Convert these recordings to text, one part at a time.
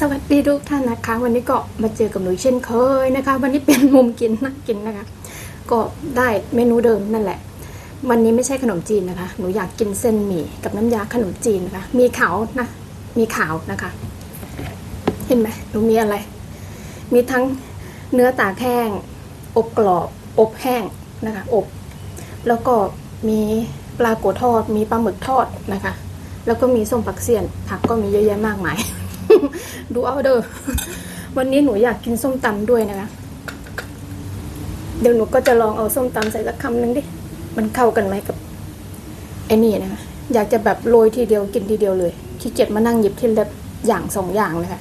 สวัสดีทุกท่านนะคะ วันนี้ก็มาเจอกับหนูเช่นเคยนะคะ วันนี้เป็นมุมกินนั่งกินนะคะ ก็ได้เมนูเดิมนั่นแหละ วันนี้ไม่ใช่ขนมจีนนะคะ หนูอยากกินเส้นหมี่กับน้ำยาขนมจีนนะคะ มีขาวนะมีขาวนะคะ เห็นไหมหนูมีอะไร มีทั้งเนื้อตากแห้ง อบกรอบ อบแห้งนะคะ อบ แล้วก็มีปลาโกทอด มีปลาหมึกทอดนะคะ แล้วก็มีส้มผักเสียนผักก็มีเยอะแยะมากมาย ดูเอาเด้อวันนี้หนูอยากกินส้มตำด้วยนะคะ เดี๋ยวหนูก็จะลองเอาส้มตำใส่สักคำหนึ่งดิ มันเข้ากันไหมกับไอ้นี่นะคะ อยากจะแบบโรยทีเดียวกินทีเดียวเลยขี้เกียจมานั่งหยิบทีละอย่างสองอย่างเลยค่ะ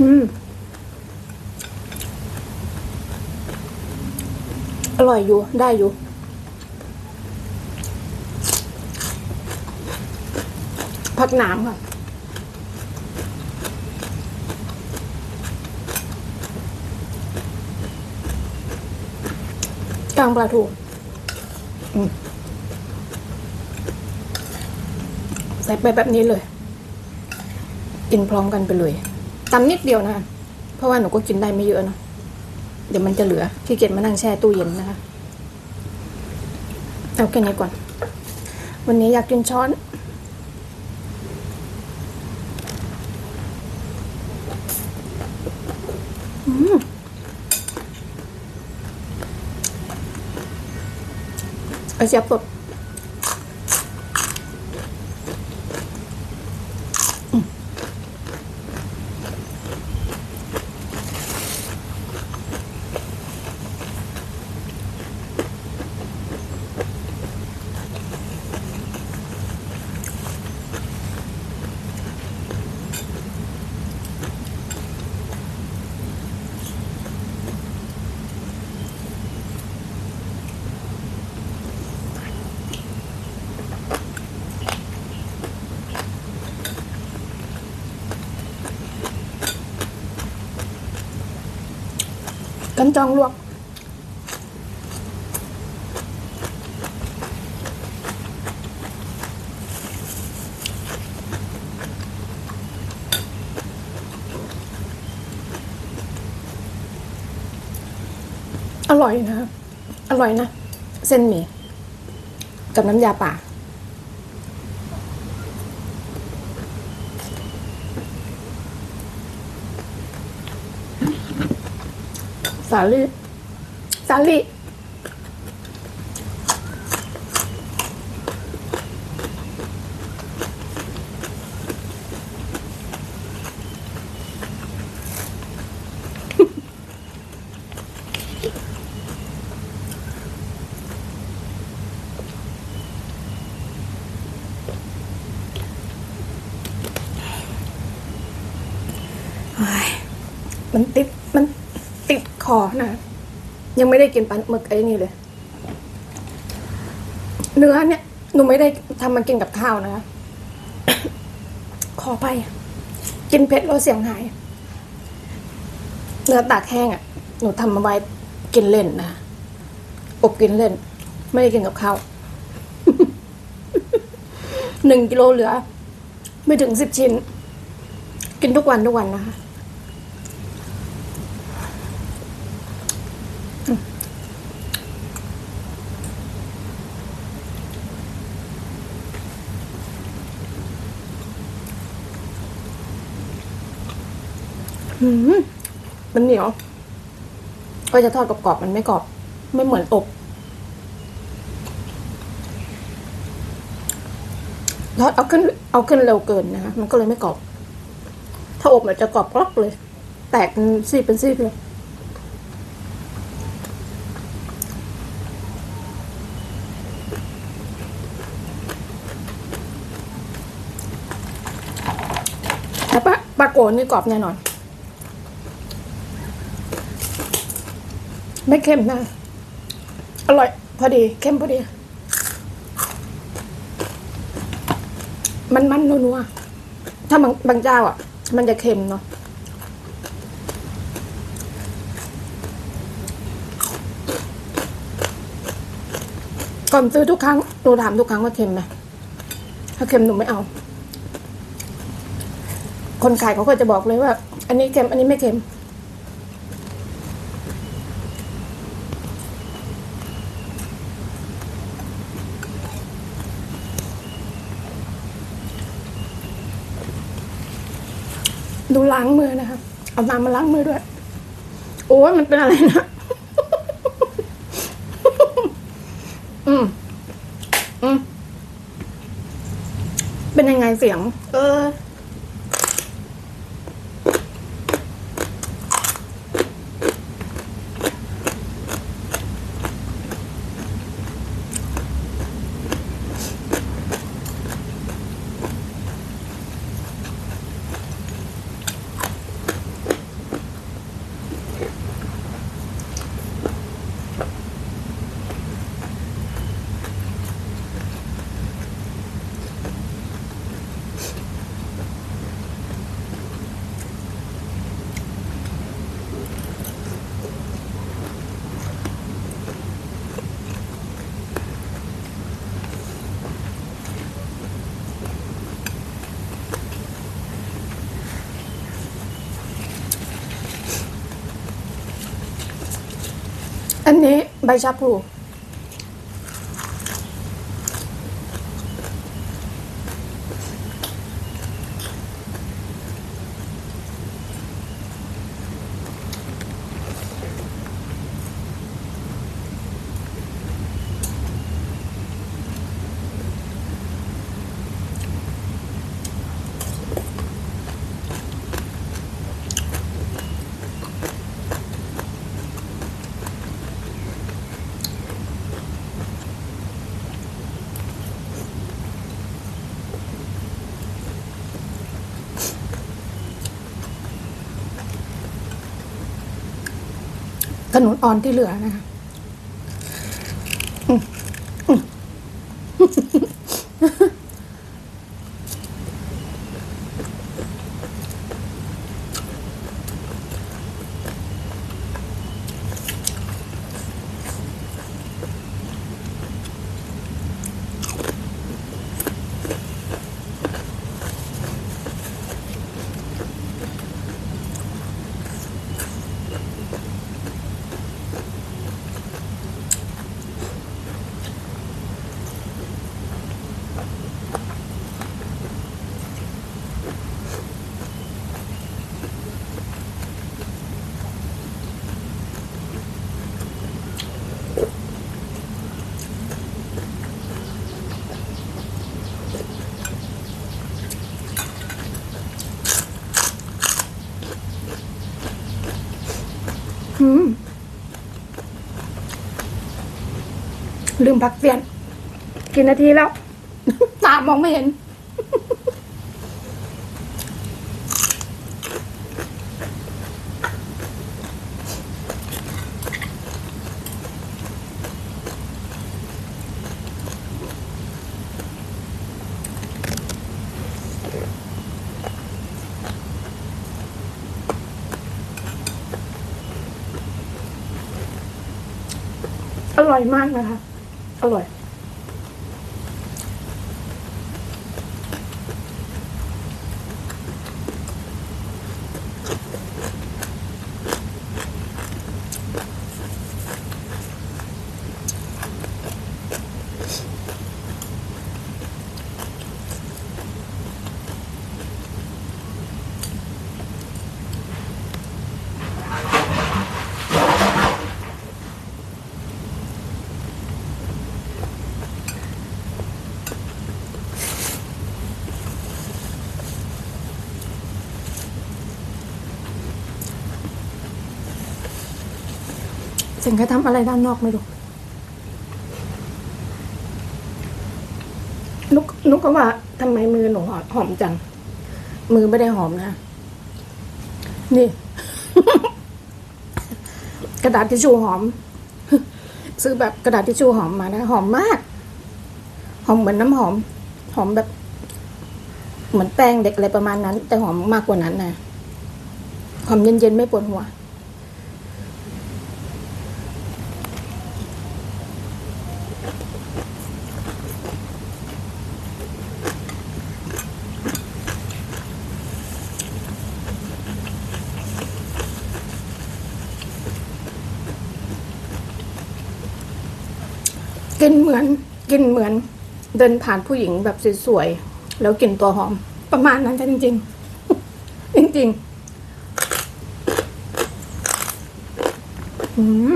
อืม อร่อยอยู่ ได้อยู่ผักหนามค่ะกลางปลาทูอืมใส่ไปแบบนี้เลย กินพร้อมกันไปเลยตำนิดเดียวนะคะเพราะว่าหนูก็กินได้ไม่เยอะเนอะ เดี๋ยวมันจะเหลือขี้เกียจมานั่งแช่ตู้เย็นนะคะเอาแค่นี้ก่อน วันนี้อยากกินช้อน อืมเอาเสียบสด กันจองลวกอร่อยนะ อร่อยนะ เส้นหมี่กับน้ำยาป่า สาลี่สาลี่ อนะยังไม่ได้กินปลาหมึกไอ้นี่เลย เนื้อเนี่ยหนูไม่ได้ทำมากินกับข้าวนะคะขอไป กินเผ็ดแล้วเสียงหาย เนื้อตากแห้งอะ หนูทำมาไว้กินเล่นนะอบกินเล่น ไม่ได้กินกับข้าวหนึ่งกิโลเหลือ ไม่ถึงสิบชิ้น กินทุกวันทุกวันนะคะ มันเหนียว ก็จะทอดกรอบๆมันไม่กรอบ ไม่เหมือนอบ ทอดเอาขึ้น เอาขึ้นเร็วเกินนะคะ มันก็เลยไม่กรอบ ถ้าอบมันจะกรอบกรอบเลย แตกเป็นซี่เป็นซี่เลยแต่ปลาปลาโกนนี่กรอบแน่นอน ไม่เค็มนะ อร่อย พอดีเค็มพอดี มันมันนัวๆถ้าบางบางเจ้าอะ มันจะเค็มเนาะก่อนซื้อทุกครั้งหนูถามทุกครั้งว่าเค็มไหมถ้าเค็มหนูไม่เอา คนขายเขาก็จะบอกเลยว่า อันนี้เค็ม อันนี้ไม่เค็ม ล้างมือนะคะเอาน้ำมาล้างมือด้วย โอ้ยมันเป็นอะไรนะ อืม อืม เป็นยังไงเสียง เออ อันนี้ใบชาพลู ขนุนอ่อนที่เหลือนะคะ มพักเปลี่ยนกี่นาทีแล้ว ตามองไม่เห็น อร่อยมากนะคะ อ เสียงใครทำอะไรด้านนอกไม่รู้นุกนุกก็ว่าทำไมมือหนูหอมหอมจัง มือไม่ได้หอมนะ นี่ กระดาษทิชชู่หอม ซื้อแบบกระดาษทิชชู่หอมมานะ หอมมาก หอมเหมือนน้ำหอม หอมแบบ เหมือนแป้งเด็กอะไรประมาณนั้น แต่หอมมากกว่านั้นนะหอมเย็นๆไม่ปวดหัว กินเหมือนกินเหมือนเดินผ่านผู้หญิงแบบสวยๆแล้วกลิ่นตัวหอม ประมาณนั้นจ้ะจริง ๆ จริงๆอืม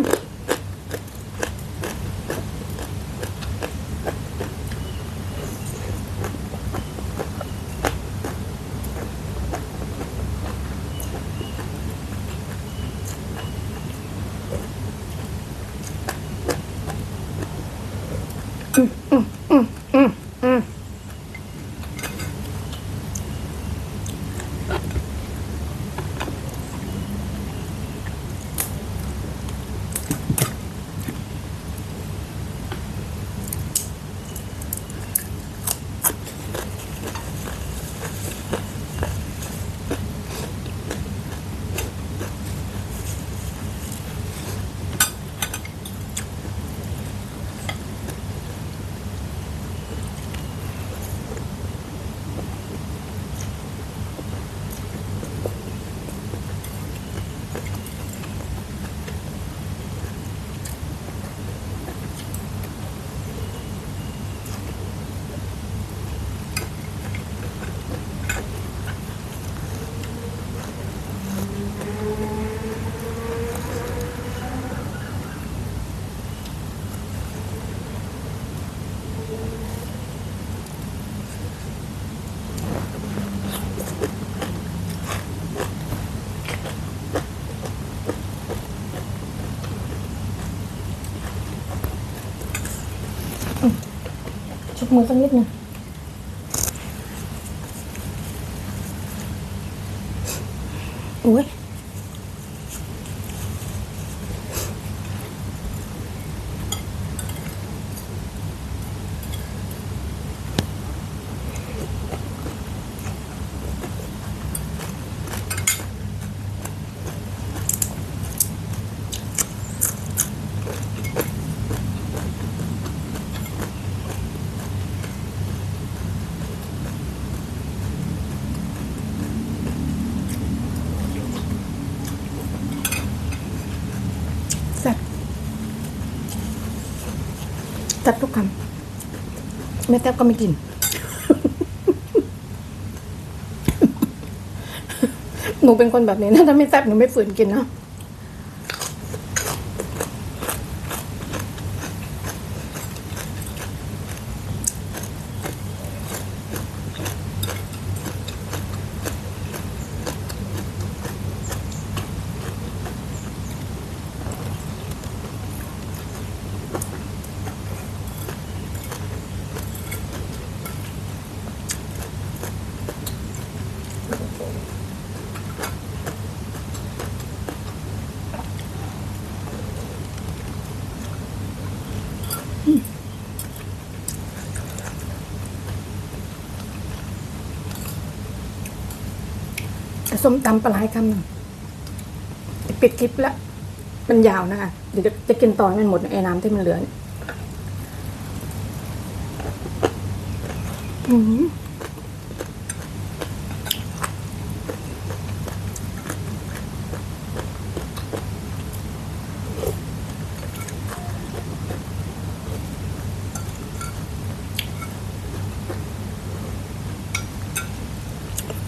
嗯嗯。10 phân lít nè ui จับทุกคำแม่แทบก็ไม่กิน หนูเป็นคนแบบนี้นะถ้าไม่แซ่บหนูไม่ฝืนกินนะ ส้มตำปลาไหลคำหนึ่งปิดคลิปแล้วมันยาวนะคะเดี๋ยวจะจะกินต่อให้มันหมดไอ้น้ำที่มันเหลือเนี่ยอืม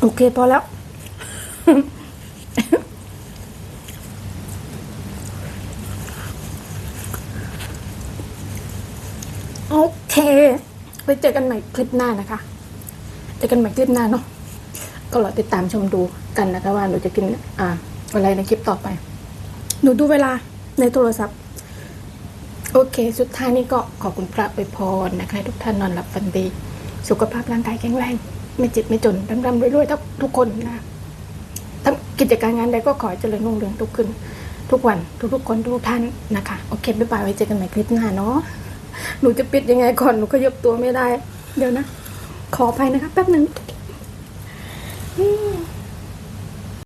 โอเคพอแล้ว โอเคไปเจอกันใหม่คลิปหน้านะคะเจอกันใหม่คลิปหน้าเนาะก็รอติดตามชมดูกันนะคะว่าหนูจะกินอ่าอะไรในคลิปต่อไป หนูดูเวลาในโทรศัพท์ โอเค สุดท้ายนี้ก็ขอบคุณพระไปพรนะคะทุกท่านนอนหลับฝันดี สุขภาพร่างกายแข็งแรง ไม่เจ็บไม่จนร่ำๆรวยๆทุกทุกคนนะ ทำกิจการงานใดก็ขอเจริญรุ่งเรืองทุกขึ้น ทุกวันทุกๆคนทุกท่านนะคะโอเคบ๊ายบายไว้เจอกันใหม่คลิปหน้าเนาะหนูจะปิดยังไงก่อนหนูก็ยบตัวไม่ได้ เดี๋ยวนะ ขออภัยนะคะแป๊บหนึ่ง